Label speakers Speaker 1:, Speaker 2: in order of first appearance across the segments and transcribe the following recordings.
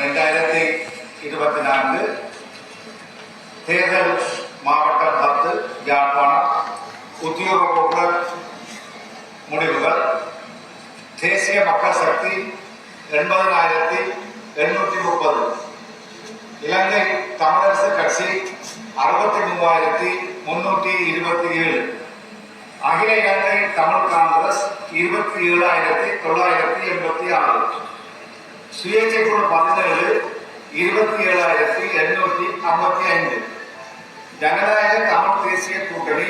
Speaker 1: ரெண்டாயிரத்தி இருபத்தி நான்கு தேர்தல் மாவட்டம் பத்து யாழ்ப்பாணம். உத்தியோகபூர்வ முடிவுகள். தேசிய மக்கள் சக்தி எண்பதனாயிரத்தி எண்ணூற்றி முப்பது. இலங்கை தமிழரசு கட்சி அறுபத்தி மூவாயிரத்தி முன்னூற்றி இருபத்தி ஏழு. அகில இலங்கை தமிழ் காங்கிரஸ் இருபத்தி ஏழாயிரத்தி தொள்ளாயிரத்தி எண்பத்தி ஆறு. சுயேட்சை குழு பதினேழு இருபத்தி ஏழாயிரத்தி எண்ணூத்தி ஐம்பத்தி ஐந்து. ஜனநாயக தமிழ் தேசிய கூட்டணி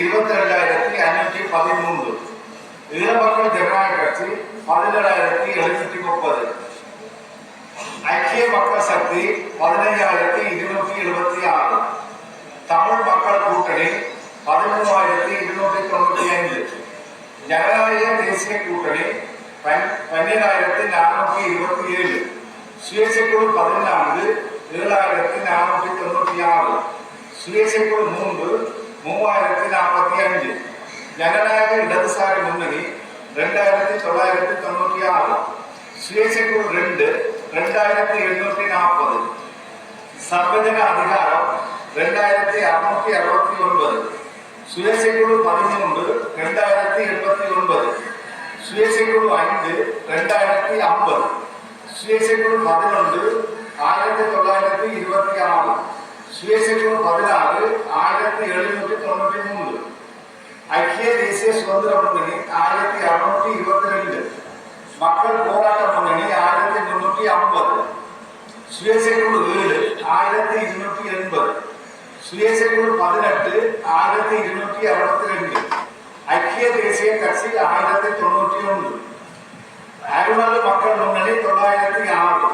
Speaker 1: இருபத்தி ரெண்டாயிரத்தி ஐநூற்றி பதிமூன்று. ஈழமக்கள் ஜனநாயக கட்சி பதினேழாயிரத்தி எழுநூற்றி முப்பது. ஐக்கிய மக்கள் சக்தி பதினைஞ்சாயிரத்தி இருநூற்றி எழுபத்தி ஆறு. தமிழ் மக்கள் கூட்டணி பதிமூவாயிரத்தி இருநூற்றி தொண்ணூற்றி ஐந்து. ஜனநாயக தேசிய கூட்டணி பன்- பன்னிராயிரத்தி நானூற்றி இருபத்தி ஏழு. சுயேட்சைக்குழு பதினான்கு ஏழாயிரத்தி நானூற்றி தொண்ணூற்றி ஆறு. சுயேட்சைக்குழு மூன்று மூவாயிரத்தி நாற்பத்தி அஞ்சு. ஜனநாயக இடதுசாரி முன்னணி ரெண்டாயிரத்தி தொள்ளாயிரத்தி தொண்ணூற்றி ஆறு. சுயேட்சைக்குழு ரெண்டு ரெண்டாயிரத்தி எண்ணூற்றி நாற்பது. சர்வஜன அதிகாரம் ரெண்டாயிரத்தி அறுநூற்றி அறுபத்தி ஒன்பது. சுயேட்சைக்குழு பதிமூன்று ரெண்டாயிரத்தி எண்பத்தி ஒன்பது. சுயேட்சைக்குழு ஐந்து ரெண்டாயிரத்தி ஐம்பது. சுயேட்சைக்குழு பதினொன்று ஆயிரத்தி தொள்ளாயிரத்தி இருபத்தி ஆறு. சுயேட்சைக்குழு பதினாறு ஆயிரத்தி எழுநூற்றி தொண்ணூற்றி மூன்று. ஐக்கிய தேசிய சுதந்திர முன்னணி ஆயிரத்தி அறுநூற்றி இருபத்தி ரெண்டு மக்கள் போராட்ட முன்னணி ஆயிரத்தி முன்னூற்றி ஐம்பது. சுயேட்சைக்குழு ஏழு ஆயிரத்தி இருநூற்றி எண்பது. சுயேட்சைக்குழு பதினெட்டு ஆயிரத்தி இருநூற்றி அறுபத்தி ரெண்டு ஐக்கிய தேசிய கட்சி ஆயிரத்தி தொண்ணூற்றி ஒன்று. அருமது மக்கள் முன்னணி தொள்ளாயிரத்தி ஆறு.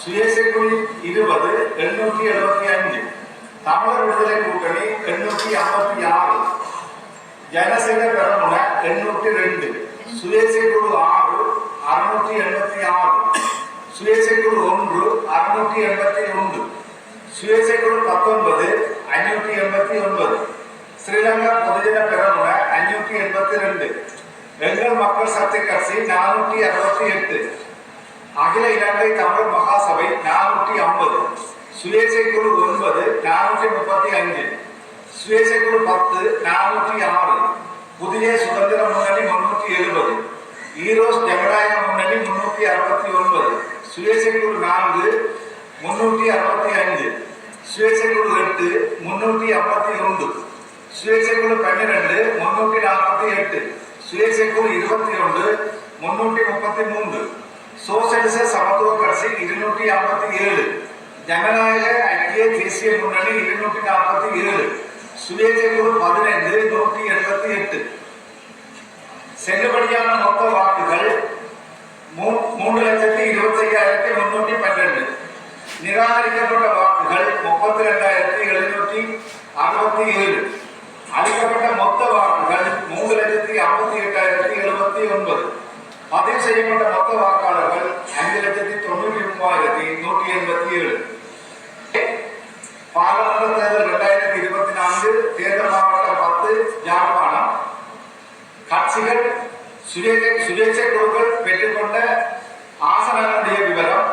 Speaker 1: சுயேட்சைக்குழு இருபது எண்ணூற்றி எழுபத்தி அஞ்சு தமிழர் விடுதலை கூட்டணி எண்ணூற்றி ஐம்பத்தி ஆறு. ஜனசேன பெரமுன எண்ணூற்றி ரெண்டு. சுயேட்சை குழு ஆறு அறுநூற்றி எண்பத்தி ஆறு. சுயேட்சை குழு ஒன்று அறுநூற்றி எண்பத்தி ஒன்று. சுயேட்சை குழு பத்தொன்பது ஐநூற்றி எண்பத்தி ஒன்பது. ஸ்ரீலங்கா பொதுஜன பெரமுன ரெண்டு வெங்கல் மக்கள் சக்தி கட்சி நானூற்றி அறுபத்தி எட்டு அகில இலங்கை தமிழ் மகாசபை நானூற்றி ஐம்பது சுயேட்சை குழு ஒன்பது நானூற்றி முப்பத்தி அஞ்சு சுயேட்சை குழு பத்து நானூற்றி ஆறு புதிய சுதந்திர முன்னணி முன்னூற்றி எழுபது ஈரோஸ் ஜனநாயக முன்னணி முன்னூற்றி அறுபத்தி ஒன்பது சுயேட்சை குழு நான்கு முன்னூற்றி அறுபத்தி ஐந்து சுயேட்சை குழு எட்டு முன்னூற்றி ஐம்பத்தி ஒன்று சுயேட்சைக்குழு பன்னிரெண்டு முன்னூற்றி நாற்பத்தி எட்டு. சுயேட்சைக்குழு இருபத்தி ஒன்று முன்னூற்றி முப்பத்தி மூன்று. சோசியலிச சமத்துவ கட்சி இருநூற்றி ஐம்பத்தி ஏழு. ஜனநாயக ஐக்கிய தேசிய முன்னணி இருநூற்றி நாற்பத்தி ஏழு. சுயேட்சைக்குழு பதினைந்து நூற்றி எண்பத்தி எட்டு. செல்லுபடியான மொத்த வாக்குகள் மூ- மூன்று லட்சத்தி இருபத்தி ஐயாயிரத்தி முன்னூற்றி பன்னெண்டு நிராகரிக்கப்பட்ட வாக்குகள் முப்பத்தி ரெண்டாயிரத்தி எழுநூற்றி அறுபத்தி ஏழு. அளிக்கப்பட்ட மொத்த வாக்குகள் மூன்று லட்சத்தி ஐம்பத்தி எட்டாயிரத்தி எழுபத்தி ஒன்பது பதிவு செய்யப்பட்ட மொத்த வாக்காளர்கள் ஐந்து லட்சத்தி தொண்ணூற்றி மூவாயிரத்தி நூற்றி எண்பத்தி ஏழு பாராளுமன்ற தேர்தல் இரண்டாயிரத்தி இருபத்தி நான்கு தேர்தல் மாவட்டம் பத்து யாழ்ப்பாணம் கட்சிகள் சுயேட்சை சுயேட்சை குழுக்கள் பெற்றுக்கொண்ட ஆசனங்களுடைய விவரம்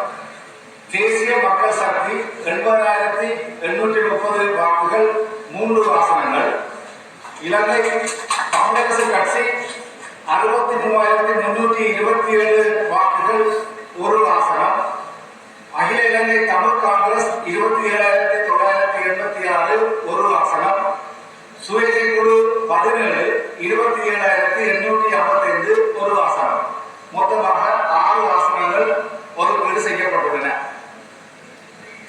Speaker 1: தேசிய மக்கள் சக்தி எண்பதாயிரத்தி எண்ணூற்றி முப்பது வாக்குகள் மூன்று ஆசனங்கள் இலங்கை தமிழரசு கட்சி அறுபத்தி மூவாயிரத்தி முன்னூற்றி இருபத்தி ஏழு வாக்குகள் ஒரு ஆசனம் அகில இலங்கை தமிழ் காங்கிரஸ் இருபத்தி ஏழாயிரத்தி தொள்ளாயிரத்தி எண்பத்தி ஆறு ஒரு ஆசனம் சுயேட்சை குழு பதினேழு இருபத்தி ஏழாயிரத்தி எண்ணூற்றி ஐம்பத்தைந்து ஒரு ஆசனம் மொத்தமாக